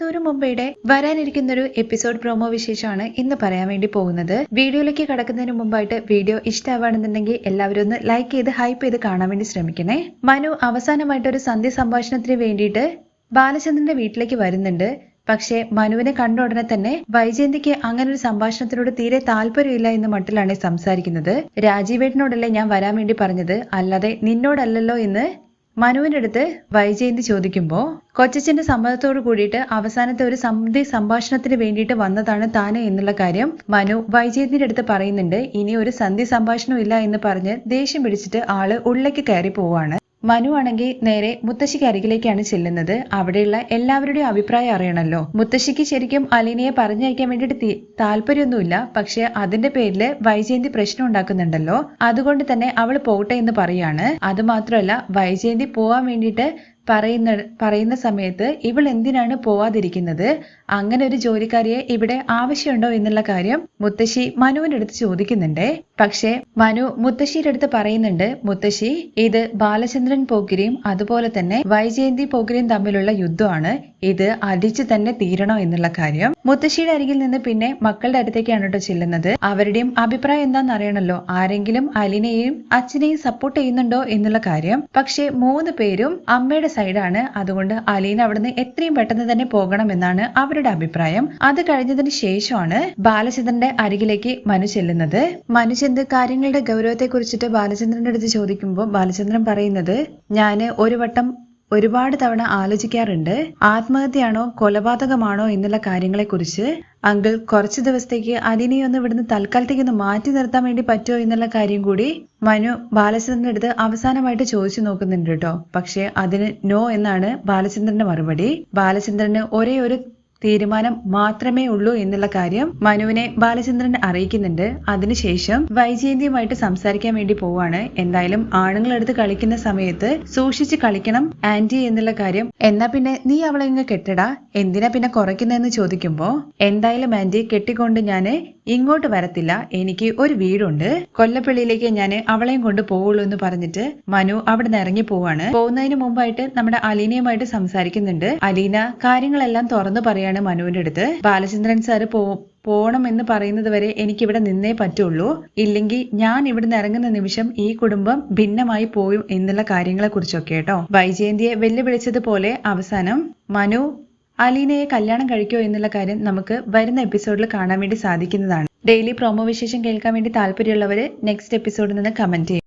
ദൂരം മുമ്പയുടെ വരാനിരിക്കുന്ന ഒരു എപ്പിസോഡ് പ്രൊമോ വിശേഷമാണ് ഇന്ന് പറയാൻ വേണ്ടി പോകുന്നത്. വീഡിയോയിലേക്ക് കടക്കുന്നതിന് മുമ്പായിട്ട് വീഡിയോ ഇഷ്ടമാവുകയാണെന്നുണ്ടെങ്കിൽ എല്ലാവരും ഒന്ന് ലൈക്ക് ചെയ്ത് ഹൈപ്പ് ചെയ്ത് കാണാൻ വേണ്ടി ശ്രമിക്കണേ. മനു അവസാനമായിട്ട് ഒരു സന്ധ്യ സംഭാഷണത്തിന് വേണ്ടിയിട്ട് ബാലചന്ദ്രന്റെ വീട്ടിലേക്ക് വരുന്നുണ്ട്. പക്ഷേ മനുവിനെ കണ്ട ഉടനെ തന്നെ വൈജയന്തിക്ക് അങ്ങനെ ഒരു സംഭാഷണത്തിനോട് തീരെ താല്പര്യമില്ല എന്ന് മട്ടിലാണ് സംസാരിക്കുന്നത്. രാജീവേട്ടനോടല്ലേ ഞാൻ വരാൻ വേണ്ടി പറഞ്ഞത്? അല്ലാതെ നിന്നോടല്ലല്ലോ എന്ന് മനുവിന്റെ അടുത്ത് വൈജയന്തി ചോദിക്കുമ്പോ കൊച്ചച്ഛന്റെ സമ്മതത്തോട് കൂടിയിട്ട് അവസാനത്തെ ഒരു സന്ധി സംഭാഷണത്തിന് വേണ്ടിയിട്ട് വന്നതാണ് താന് എന്നുള്ള കാര്യം മനു വൈജയന്തിന്റെ അടുത്ത് പറയുന്നുണ്ട്. ഇനി ഒരു സന്ധി സംഭാഷണം ഇല്ല എന്ന് പറഞ്ഞ് ദേഷ്യം പിടിച്ചിട്ട് ആൾ ഉള്ളിലേക്ക് കയറി പോവാണ്. മനു ആണെങ്കിൽ നേരെ മുത്തശ്ശിക്ക് അരികിലേക്കാണ് ചെല്ലുന്നത്. അവിടെയുള്ള എല്ലാവരുടെയും അഭിപ്രായം അറിയണമല്ലോ മുത്തശ്ശിക്ക് ശരിക്കും അലീനയെ പറഞ്ഞയക്കാൻ വേണ്ടിയിട്ട് താല്പര്യമൊന്നുമില്ല. പക്ഷെ അതിന്റെ പേരിൽ വൈജയന്തി പ്രശ്നം ഉണ്ടാക്കുന്നുണ്ടല്ലോ. അതുകൊണ്ട് തന്നെ അവൾ പോകട്ടെ എന്ന് പറയാണ്. അത് മാത്രമല്ല വൈജയന്തി പോവാൻ വേണ്ടിയിട്ട് പറയുന്ന പറയുന്ന സമയത്ത് ഇവൾ എന്തിനാണ് പോവാതിരിക്കുന്നത്? അങ്ങനെ ഒരു ജോലിക്കാരിയെ ഇവിടെ ആവശ്യമുണ്ടോ എന്നുള്ള കാര്യം മുത്തശ്ശി മനുവിന്റെ അടുത്ത് ചോദിക്കുന്നുണ്ട്. പക്ഷേ മനു മുത്തശ്ശിയുടെ അടുത്ത് പറയുന്നുണ്ട് മുത്തശ്ശി ഇത് ബാലചന്ദ്രൻ പോക്കിരിയും അതുപോലെ തന്നെ വൈജയന്തി പോക്കിരിയും തമ്മിലുള്ള യുദ്ധമാണ്. ഇത് അടിച്ചു തന്നെ തീരണോ എന്നുള്ള കാര്യം. മുത്തശ്ശിയുടെ അരികിൽ നിന്ന് പിന്നെ മക്കളുടെ അടുത്തേക്കാണ് കേട്ടോ ചെല്ലുന്നത്. അവരുടെയും അഭിപ്രായം എന്താണെന്ന് അറിയണല്ലോ ആരെങ്കിലും അലിനെയും അച്ഛനെയും സപ്പോർട്ട് ചെയ്യുന്നുണ്ടോ എന്നുള്ള കാര്യം. പക്ഷേ മൂന്ന് പേരും അമ്മയുടെ സൈഡാണ്. അതുകൊണ്ട് അലീന അവിടുന്ന് എത്രയും പെട്ടെന്ന് തന്നെ പോകണം എന്നാണ് അവരുടെ അഭിപ്രായം. അത് കഴിഞ്ഞതിന് ശേഷമാണ് ബാലചന്ദ്രന്റെ അരികിലേക്ക് മനു ചെല്ലുന്നത്. മനുചന്ദ് കാര്യങ്ങളുടെ ഗൗരവത്തെ കുറിച്ചിട്ട് ബാലചന്ദ്രന്റെ അടുത്ത് ചോദിക്കുമ്പോൾ ബാലചന്ദ്രൻ പറയുന്നത് ഞാൻ ഒരു വട്ടം ഒരുപാട് തവണ ആലോചിക്കാറുണ്ട്. ആത്മഹത്യയാണോ കൊലപാതകമാണോ എന്നുള്ള കാര്യങ്ങളെക്കുറിച്ച്. അങ്കിൾ കുറച്ച് ദിവസത്തേക്ക് അലിനെ ഒന്ന് ഇവിടുന്ന് തൽക്കാലത്തേക്ക് ഒന്ന് മാറ്റി നിർത്താൻ വേണ്ടി പറ്റുമോ എന്നുള്ള കാര്യം കൂടി മനു ബാലചന്ദ്രന്റെ അടുത്ത് അവസാനമായിട്ട് ചോദിച്ചു നോക്കുന്നുണ്ട് കേട്ടോ. പക്ഷെ അതിന് നോ എന്നാണ് ബാലചന്ദ്രന്റെ മറുപടി. ബാലചന്ദ്രന് ഒരേ ഒരു തീരുമാനം മാത്രമേ ഉള്ളൂ എന്നുള്ള കാര്യം മനുവിനെ ബാലചന്ദ്രൻ അറിയിക്കുന്നുണ്ട്. അതിനുശേഷം വൈജയന്തിയുമായിട്ട് സംസാരിക്കാൻ വേണ്ടി പോവാണ്. എന്തായാലും ആണുങ്ങളെടുത്ത് കളിക്കുന്ന സമയത്ത് സൂക്ഷിച്ച് കളിക്കണം ആന്റി എന്നുള്ള കാര്യം. എന്നാ പിന്നെ നീ അവളെ ഇങ്ങ് കെട്ടടാ. എന്തിനാ പിന്നെ കുറയ്ക്കുന്നതെന്ന് ചോദിക്കുമ്പോ എന്തായാലും ആന്റി കെട്ടിക്കൊണ്ട് ഞാൻ ഇങ്ങോട്ട് വരത്തില്ല. എനിക്ക് ഒരു വീടുണ്ട്. കൊല്ലപ്പള്ളിയിലേക്ക് ഞാൻ അവളെയും കൊണ്ട് പോവുള്ളൂ എന്ന് പറഞ്ഞിട്ട് മനു അവിടെ നിന്ന് ഇറങ്ങി പോവാണ്. പോകുന്നതിന് മുമ്പായിട്ട് നമ്മുടെ അലീനയുമായിട്ട് സംസാരിക്കുന്നുണ്ട്. അലീന കാര്യങ്ങളെല്ലാം തുറന്നു പറയാണ് മനുവിന്റെ അടുത്ത്. ബാലചന്ദ്രൻ സാറ് പോ പോണം എന്ന് പറയുന്നത് വരെ എനിക്കിവിടെ നിന്നേ പറ്റുള്ളൂ. ഇല്ലെങ്കിൽ ഞാൻ ഇവിടുന്ന് ഇറങ്ങുന്ന നിമിഷം ഈ കുടുംബം ഭിന്നമായി പോയും എന്നുള്ള കാര്യങ്ങളെ കുറിച്ചൊക്കെ കേട്ടോ. വൈജയന്തിയെ വെല്ലുവിളിച്ചതുപോലെ അവസാനം മനു അലീനയെ കല്യാണം കഴിക്കോ എന്നുള്ള കാര്യം നമുക്ക് വരുന്ന എപ്പിസോഡിൽ കാണാൻ വേണ്ടി സാധിക്കുന്നതാണ്. ഡെയിലി പ്രോമോ വിശേഷം കേൾക്കാൻ വേണ്ടി താല്പര്യമുള്ളവർ നെക്സ്റ്റ് എപ്പിസോഡിൽ നിന്ന് കമന്റ് ചെയ്യും.